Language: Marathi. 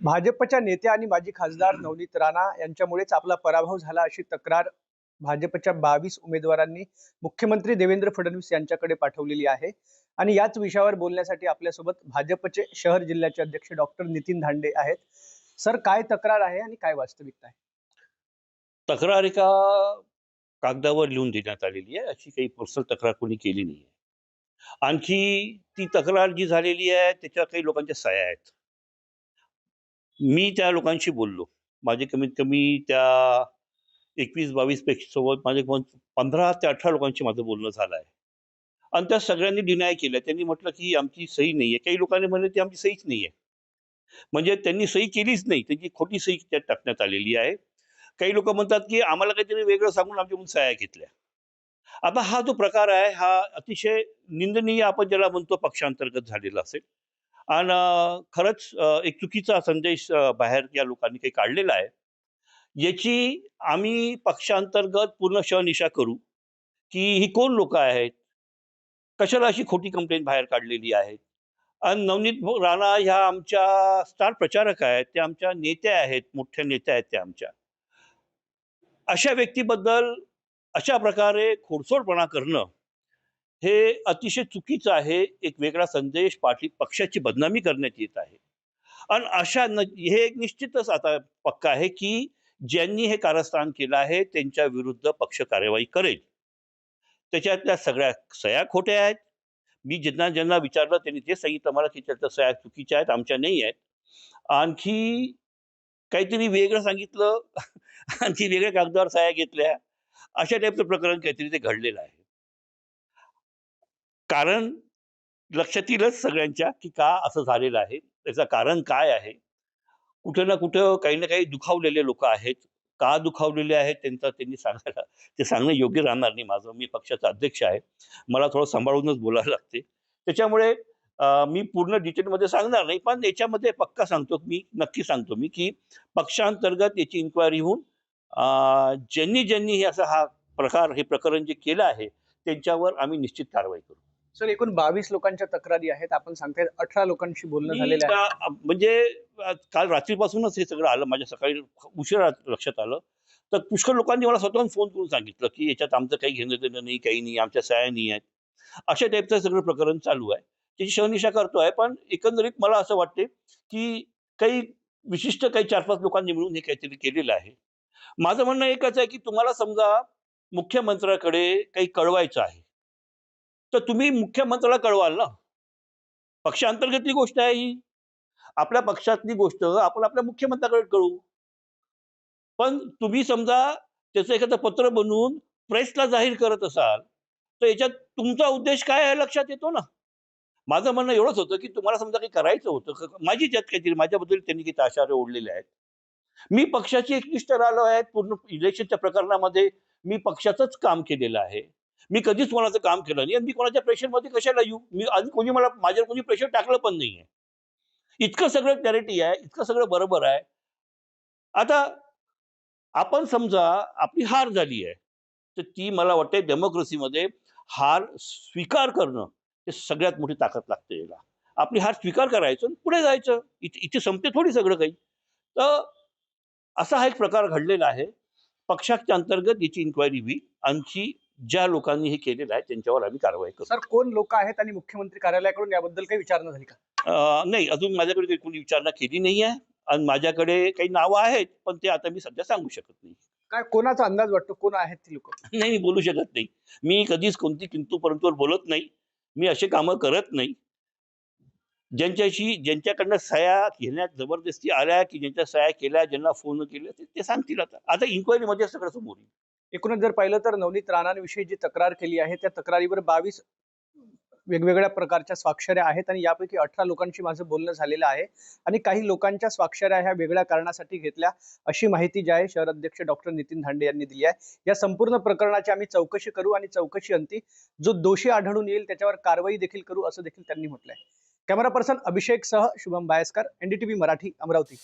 भाजपच्या नेत्या आणि माजी खासदार नवनीत राणा यांच्यामुळेच आपला पराभव झाला अशी तक्रार भाजपच्या बावीस उमेदवारांनी मुख्यमंत्री देवेंद्र फडणवीस यांच्याकडे पाठवलेली आहे. आणि याच विषयावर बोलण्यासाठी आपल्यासोबत भाजपचे शहर जिल्ह्याचे अध्यक्ष डॉक्टर नितीन धांडे आहेत. सर काय तक्रार आहे आणि काय वास्तविकता आहे? तक्रार एका कागदावर लिहून देण्यात आलेली आहे? अशी काही पर्सनल तक्रार कोणी केली नाही आणखी ती तक्रार जी झालेली आहे त्याच्यावर काही लोकांच्या सह्या आहेत. मी त्या लोकांशी बोललो. माझे कमीत कमी त्या एकवीस बावीस सोबत माझे पंधरा ते अठरा लोकांशी माझं बोलणं झालं आहे. आणि त्या सगळ्यांनी डिनाय केलं. त्यांनी म्हटलं की आमची सही नाही आहे. काही लोकांनी म्हणलं ती आमची सहीच नाही आहे. म्हणजे त्यांनी सही केलीच नाही. त्यांची खोटी सही त्यात टाकण्यात आलेली आहे. काही लोक म्हणतात की आम्हाला काहीतरी वेगळं सांगून आमच्याकडून सह्या घेतल्या. आता हा जो प्रकार आहे हा अतिशय निंदनीय आपण ज्याला म्हणतो पक्षांतर्गत झालेला असेल. आणि खरंच एक चुकीचा संदेश बाहेर या लोकांनी काही काढलेला आहे. याची आम्ही पक्षांतर्गत पूर्ण शहनिशा करू की ही कोण लोक आहेत? कशाला अशी खोटी कंप्लेंट बाहेर काढलेली आहे आणि नवनीत राणा ह्या आमच्या स्टार प्रचारक आहेत त्या आमच्या नेत्या आहेत मोठ्या नेत्या आहेत त्या आमच्या. अशा व्यक्तीबद्दल अशा प्रकारे खोडसोडपणा करणं हे अतिशय चुकीचं आहे. एक वेगळा संदेश पाठी पक्षाची बदनामी करण्यात येत आहे. आणि अशा न हे एक निश्चितच आता पक्का आहे की ज्यांनी हे कारस्थान केलं आहे त्यांच्या विरुद्ध पक्ष कार्यवाही करेल. त्याच्यातल्या सगळ्या सह्या खोट्या आहेत. मी ज्यांना ज्यांना विचारलं त्यांनी ते सांगितलं मला की त्याच्या सह्या चुकीच्या आहेत आमच्या नाही आहेत. आणखी काहीतरी वेगळं सांगितलं. आणखी वेगळ्या कागदावर सह्या घेतल्या. अशा टाईपचं प्रकरण काहीतरी ते घडलेलं आहे. कारण लक्षात येईलच सगळ्यांच्या की का असं झालेलं आहे. त्याचं कारण काय आहे? कुठं ना कुठं काही ना काही दुखावलेले लोक आहेत. का दुखावलेले आहेत? त्यांचा त्यांनी सांगायला ते सांगणं योग्य राहणार नाही माझं. मी पक्षाचा अध्यक्ष आहे. मला थोडं सांभाळूनच बोलायला लागते. त्याच्यामुळे मी पूर्ण डिटेलमध्ये सांगणार नाही. पण याच्यामध्ये पक्का सांगतो मी नक्की सांगतो मी की पक्षांतर्गत याची इन्क्वायरी होऊन ज्यांनी ज्यांनी हे असं हा प्रकार हे प्रकरण जे केलं आहे त्यांच्यावर आम्ही निश्चित कारवाई करू. सर एकूण बावीस लोकांच्या तक्रारी आहेत. आपण सांगताय अठरा लोकांशी बोलणं झालेलं आहे. त्या- म्हणजे अ, काल रात्रीपासूनच हे सगळं आलं. माझ्या सकाळी उशिरा लक्षात आलं. तर पुष्कळ लोकांनी मला स्वतःहून फोन करून सांगितलं की याच्यात आमचं काही घेणं देणं नाही काही नाही आमच्या सह्या नाही आहेत. अशा टाईपचं सगळं प्रकरण चालू आहे. त्याची शहनिशा करतो आहे. पण एकंदरीत मला असं वाटते की काही विशिष्ट काही चार पाच लोकांनी मिळून हे काहीतरी केलेलं आहे. माझं म्हणणं एकच आहे की तुम्हाला समजा मुख्यमंत्र्याकडे काही कळवायचं आहे. तर तुम्ही मुख्यमंत्र्याला कळवाल ना. पक्षांतर्गतली गोष्ट आहे ही. आपल्या पक्षातली गोष्ट आपण आपल्या मुख्यमंत्र्याकडे कळू. पण तुम्ही समजा त्याचं एखादं पत्र बनवून प्रेसला जाहीर करत असाल तर याच्यात तुमचा उद्देश काय आहे लक्षात येतो ना. माझं म्हणणं एवढंच होतं की तुम्हाला समजा काही करायचं होतं माझी त्यात काहीतरी माझ्याबद्दल त्यांनी किती आशारे ओढलेले आहेत. मी पक्षाची एकनिष्ठ राहिलो आहे पूर्ण इलेक्शनच्या प्रकरणामध्ये मी पक्षाचंच काम केलेलं आहे. मी कधीच कोणाचं काम केलं नाही. आणि मी कोणाच्या प्रेशरमध्ये कशाला येऊ? मी आधी कोणी मला माझ्यावर कोणी प्रेशर टाकलं पण नाहीये. इतकं सगळं क्लॅरिटी आहे इतकं सगळं बरोबर आहे. आता आपण समजा आपली हार झाली आहे तर ती मला वाटते डेमोक्रेसीमध्ये हार स्वीकार करणं हे सगळ्यात मोठी ताकद लागते याला. आपली हार स्वीकार करायचं आणि पुढे जायचं. इथे इथे संपते थोडी सगळं काही. तर असा हा एक प्रकार घडलेला आहे. पक्षाच्या अंतर्गत याची इन्क्वायरी होईल. आणखी ज्या लोकांनी हे केलेलं आहे त्यांच्यावर आम्ही कारवाई करू सर कोण लोक आहेत आणि मुख्यमंत्री कार्यालयाकडून याबद्दल काही विचारणा झाली का? नाही अजून माझ्याकडे काही कोणी विचारणा केली नाही आहे आणि माझ्याकडे काही नावं आहेत पण ते आता मी सध्या सांगू शकत नाही. काय कोणाचा अंदाज वाटतो? कोण आहेत ती लोक? नाही मी बोलू शकत नाही. मी कधीच कोणती किंतू परंतुवर बोलत नाही. मी असे कामं करत नाही. ज्यांच्याशी ज्यांच्याकडनं सह्या घेण्यात जबरदस्ती आल्या की ज्यांच्या सह्या केल्या ज्यांना फोन केले ते ते सांगतील आता. आता इन्क्वायरीमध्ये सगळं समोर येईल. एकूणच जर पाहिलं तर नवनीत राणांविषयी जी तक्रार केली आहे त्या तक्रारीवर बावीस वेगवेगळ्या प्रकारच्या स्वाक्षऱ्या आहेत आणि यापैकी अठरा लोकांशी माझं बोलणं झालेलं आहे आणि काही लोकांच्या स्वाक्षऱ्या ह्या वेगळ्या कारणासाठी घेतल्या अशी माहिती जी आहे शहर अध्यक्ष डॉक्टर नितीन धांडे यांनी दिली आहे. या संपूर्ण प्रकरणाची आम्ही चौकशी करू आणि चौकशी अंती जो दोषी आढळून येईल त्याच्यावर कारवाई देखील करू असं देखील त्यांनी म्हटलंय. कॅमेरा पर्सन अभिषेक सह शुभम बायस्कर एनडीटीव्ही मराठी अमरावती.